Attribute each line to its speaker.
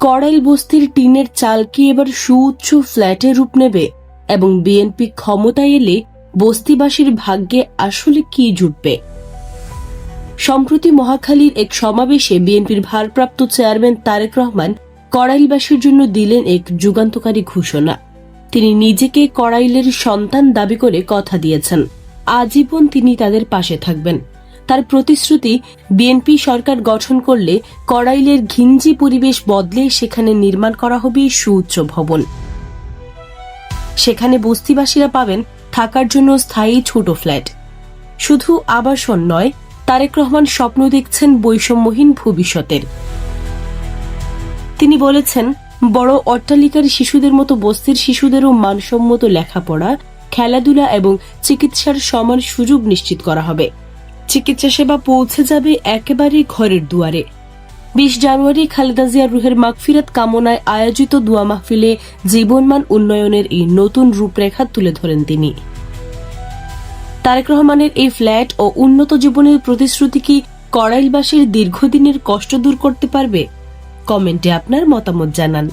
Speaker 1: কড়াইল বস্তির টিনের চাল কি এবার সুউচ্চ ফ্ল্যাটে রূপ নেবে? এবং বিএনপি ক্ষমতায় এলে বস্তিবাসীর ভাগ্যে আসলে কি জুটবে? সম্প্রতি মহাখালীর এক সমাবেশে বিএনপির ভারপ্রাপ্ত চেয়ারম্যান তারেক রহমান কড়াইলবাসীর জন্য দিলেন এক যুগান্তকারী ঘোষণা। তিনি নিজেকে কড়াইলের সন্তান দাবি করে কথা দিয়েছেন। আজীবন তিনি তাদের পাশে থাকবেন। তার প্রতিশ্রুতি বিএনপি সরকার গঠন করলে কড়াইলের ঘিঞ্জি পরিবেশ বদলে সেখানে নির্মাণ করা হবে সুউচ্চ ভবন। সেখানে বস্তিবাসীরা পাবেন থাকার জন্য স্থায়ী ছোট ফ্ল্যাট। শুধু আবাসন নয়, তারেক রহমান স্বপ্ন দেখছেন বৈষম্যহীন ভবিষ্যতের। তিনি বলেছেন, বড় অট্টালিকার শিশুদের মতো বস্তির শিশুদেরও মানসম্মত লেখাপড়া, খেলাধুলা এবং চিকিৎসার সমান সুযোগ নিশ্চিত করা হবে। চিকিৎসা সেবা পৌঁছে যাবে একেবারে ঘরের দুয়ারে। বিশ জানুয়ারি খালেদা জিয়ার রুহের মাগফিরাত কামনায় আয়োজিত দোয়া মাহফিলে জীবনমান উন্নয়নের এই নতুন রূপরেখা তুলে ধরেন তিনি। তারেক রহমানের এই ফ্ল্যাট ও উন্নত জীবনের প্রতিশ্রুতি কি কড়াইলবাসীর দীর্ঘদিনের কষ্ট দূর করতে পারবে? কমেন্টে আপনার মতামত জানান।